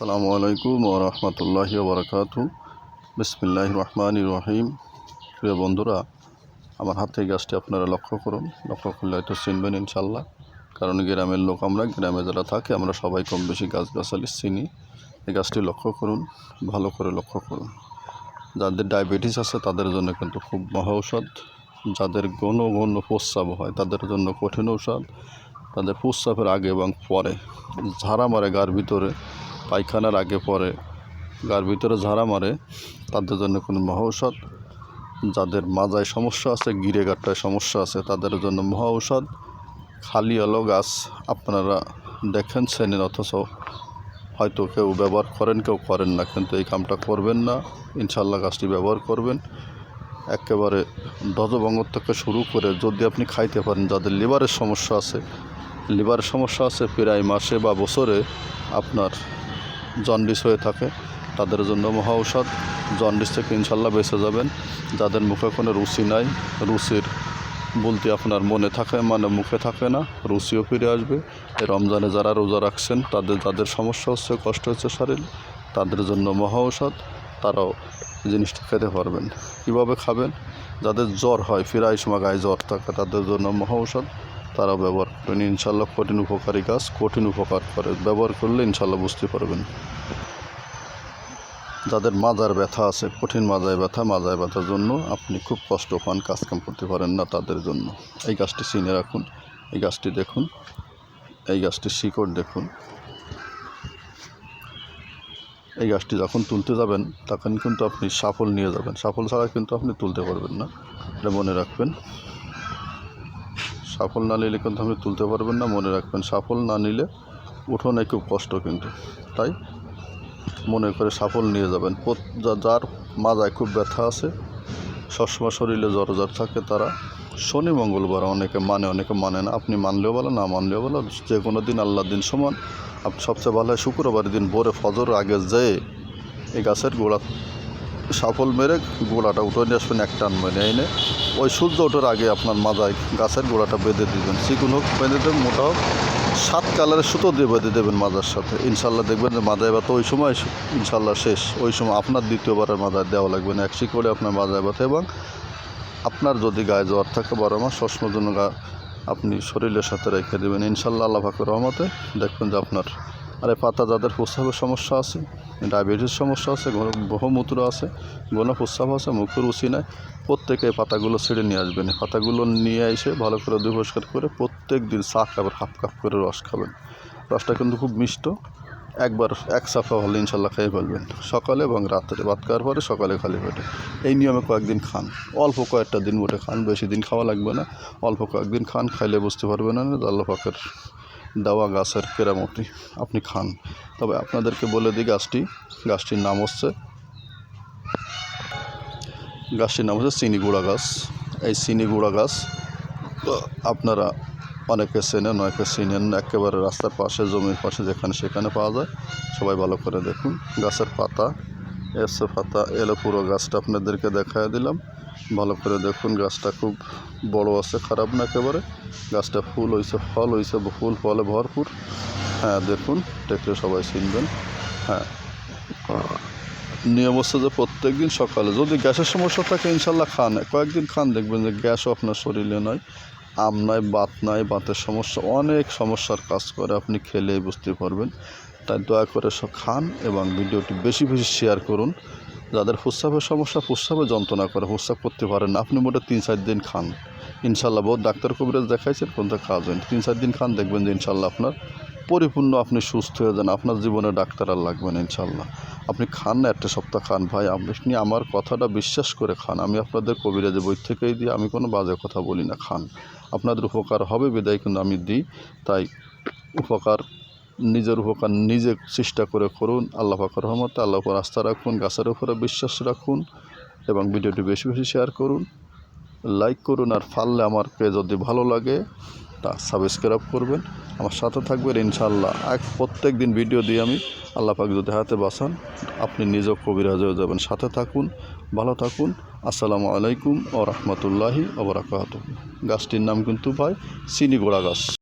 আসসালামু আলাইকুম ও রহমতুল্লাহি বরকাতু বিসমিল্লাহ রহমান রহিম। প্রিয় বন্ধুরা, আমার হাতে গাছটি আপনারা লক্ষ্য করুন। লক্ষ্য করলে হয়তো চিনবেন ইনশাল্লাহ কারণ গ্রামের লোক আমরা, গ্রামে যারা থাকে, আমরা সবাই কম বেশি গাছগাছালি চিনি। এই গাছটি লক্ষ্য করুন, ভালো করে লক্ষ্য করুন। যাদের ডায়াবেটিস আছে, তাদের জন্য কিন্তু খুব মহা ঔষধ। যাদের ঘন ঘন প্রস্রাব হয়, তাদের জন্য কঠিন ঔষধ। তাদের প্রস্রাবের আগে এবং পরে ঝাড়া মারে গার ভিতরে। পায়খানার আগে পরে, গার ভিতরে ঝাড়া মারে, তাদের জন্য কোনো মহা ঔষধ। যাদের মাজায় সমস্যা আছে, গিরে গাট্টায় সমস্যা আছে, তাদের জন্য মহা ঔষধ। খালি আলো গাছ আপনারা দেখেন চেনেন অথচ হয়তো কেউ ব্যবহার করেন, কেউ করেন না, কিন্তু এই কামটা করবেন না। ইনশাল্লাহ গাছটি ব্যবহার করবেন। একেবারে ধ্বজভঙ্গ থেকে শুরু করে যদি আপনি খাইতে পারেন, যাদের লিভারের সমস্যা আছে, লিভারের সমস্যা আছে, প্রায় মাসে বা বছরে আপনার জন্ডিস হয়ে থাকে, তাদের জন্য মহা ঔষধ। জন্ডিস থেকে ইনশাল্লাহ বেঁচে যাবেন। যাদের মুখে কোনো রুচি নাই, রুচির বলতে আপনার মনে থাকে মানে মুখে থাকে না, রুচিও ফিরে আসবে। এই রমজানে যারা রোজা রাখছেন, তাদের, যাদের সমস্যা হচ্ছে, কষ্ট হচ্ছে শরীর, তাদের জন্য মহা ঔষধ, তারাও জিনিসটা খেতে পারবেন। কীভাবে খাবেন? যাদের জ্বর হয় ফিরাই সময় গায়ে জ্বর থাকে, তাদের জন্য মহা ঔষধ। তারাও ব্যবহার করেন। ইনশাল্লাহ কঠিন উপকারী গাছ কঠিন উপকার করে। ব্যবহার করলে ইনশাল্লাহ বুঝতে পারবেন। যাদের মাজার ব্যথা আছে, কঠিন মাজায় ব্যথা, মাজায় ব্যথার জন্য আপনি খুব কষ্ট পান কাজকাম করতে পারেন না তাদের জন্য। এই গাছটি চিনে রাখুন, এই গাছটি দেখুন, এই গাছটির শিকড় দেখুন। এই গাছটি যখন তুলতে যাবেন, তখন কিন্তু আপনি সাফল নিয়ে যাবেন। সাফল ছাড়া কিন্তু আপনি তুলতে পারবেন না। এটা মনে রাখবেন। সাফল না নিলে কিন্তু আপনি তুলতে পারবেন না, মনে রাখবেন। সাফল না নিলে উঠোনে খুব কষ্ট কিন্তু। তাই মনে করে সাফল নিয়ে যাবেন। যার মাজায় খুব ব্যথা আছে, সবসময় শরীরে জ্বর জ্বর থাকে তারা শনি, মঙ্গলবার অনেকে মানে অনেকে মানে না। আপনি মানলেও বলো না মানলেও বলো যে কোনো দিন আল্লাহর দিন সমান। আপনি সবচেয়ে ভালো হয় শুক্রবার দিন ভোরে ফজর আগে যেয়ে এই গাছের গোড়া সাফল মেরে গোড়াটা উঠে নিয়ে আসবেন, এক টান মেরে এনে। ওই সূর্য ওঠার আগে আপনার মাজায় গাছের গোড়াটা বেঁধে দিবেন। চিকুন হোক, বেঁধে দেবেন, মোটা হোক। সাত কালারের সুতো দিয়ে বেঁধে দেবেন মাজার সাথে। ইনশাল্লাহ দেখবেন যে মাজায় ব্যথা ওই সময় ইনশাল্লাহ শেষ। ওই সময় আপনার দ্বিতীয়বারের মাজায় দেওয়া লাগবে না। এক শিকড়ে আপনার মাজায় ব্যথা এবং আপনার যদি গায়ে জ্বর থাকে বারো মাস সবসময়ের জন্য গা আপনি শরীরের সাথে রেখে দেবেন। ইনশাল্লাহ আল্লাহ ফাঁকের রহমতে দেখবেন যে আপনার আর এই পাতা যাদের প্রস্রাবের সমস্যা আছে ডায়াবেটিস সমস্যা আছে বহুমূত্র আছে, ঘন প্রস্রাব আছে, মুখের রুচি নাই, প্রত্যেকে পাতাগুলো ছেড়ে নিয়ে আসবেন। পাতাগুলো নিয়ে এসে ভালো করে দুই পরিষ্কার করে প্রত্যেক দিন চা খাবেন হাফ কাপ করে রস খাবেন। রসটা কিন্তু খুব মিষ্ট। একবার এক সাফা হলে ইনশাল্লাহ খেয়ে ফেলবেন। সকালে এবং রাত্রে ভাত খাওয়ার পরে সকালে খালি পেটে। এই নিয়মে কয়েকদিন খান। অল্প কয়েকটা দিন মোটে খান, বেশি দিন খাওয়া লাগবে না। অল্প কয়েকদিন খান, খাইলে বুঝতে পারবেন না, আল্লাহ পাকের দেওয়া গাছের কেরামতি আপনি খান। তবে আপনাদেরকে বলে দিই গাছটি, গাছটির নাম হচ্ছে গাছটির নাম হচ্ছে চিনিগুড়া গাছ। এই চিনিগুড়া গাছ, আপনারা অনেকে চেনেন, অনেকে চিনেন একেবারে রাস্তার পাশে, জমির পাশে, যেখানে সেখানে পাওয়া যায়। সবাই ভালো করে দেখুন, গাছের পাতা এসে পাতা এলো পুরো গাছটা আপনাদেরকে দেখায় দিলাম। ভালো করে দেখুন, গাছটা খুব বড় আছে, খারাপ না একেবারে। গাছটা ফুল হয়েছে ফল হয়েছে ফুল ফলে ভরপুর। হ্যাঁ দেখুন দেখলে সবাই চিনবেন। হ্যাঁ। নিয়ম হচ্ছে যে প্রত্যেক দিন সকালে যদি গ্যাসের সমস্যা থাকে, ইনশাল্লাহ খান। কয়েকদিন খান, দেখবেন যে গ্যাসও আপনার শরীরে নয়, আম নাই বাত নাই বাতের সমস্যা, অনেক সমস্যার কাজ করে, আপনি খেলেই বুঝতে পারবেন। তাই দয়া করে খান এবং ভিডিওটি বেশি বেশি শেয়ার করুন। যাদের প্রস্রাবের সমস্যা প্রস্রাবে যন্ত্রণা করে প্রস্রাব করতে পারেন আপনি মোটে তিন চার দিন খান। ইনশাল্লাহ বহুত ডাক্তার কবিরাজ দেখাইছেন, কোনটা কাজ হয়নি তিন চার দিন খান, দেখবেন যে ইনশাল্লাহ আপনার পরিপূর্ণ, আপনি সুস্থ হয়ে যান, আপনার জীবনে ডাক্তার আর লাগবে না ইনশাল্লাহ আপনি খান না, একটা সপ্তাহ খান। ভাই, আপনি আমার কথাটা বিশ্বাস করে খান? আমি আপনাদের কবিরাজের বই থেকেই দিই, আমি কোনো বাজে কথা বলি না, খান। আপনাদের উপকার হবে, বিদায় কিন্তু আমি দিই। তাই উপকার নিজের উপকার নিজে চেষ্টা করে করুন। আল্লাহ পাকের রহমতে, আল্লাহ উপর আস্থা রাখুন, গাছের উপরে বিশ্বাস রাখুন এবং ভিডিওটি বেশি বেশি শেয়ার করুন। লাইক করুন আর পারলে আমাকে যদি ভালো লাগে তা সাবস্ক্রাইব করবেন। আমার সাথে থাকবেন ইনশাল্লাহ এক প্রত্যেক দিন ভিডিও দিয়ে আমি। আল্লাহ পাক যদি হাতে বাঁচান, আপনি নিজেও কবিরাজ হয়ে যাবেন। সাথে থাকুন, ভালো থাকুন। আসসালামু আলাইকুম ও রহমতুল্লাহি ওবরাকাত গাছটির নাম কিন্তু ভাই চিনিগোড়া গাছ।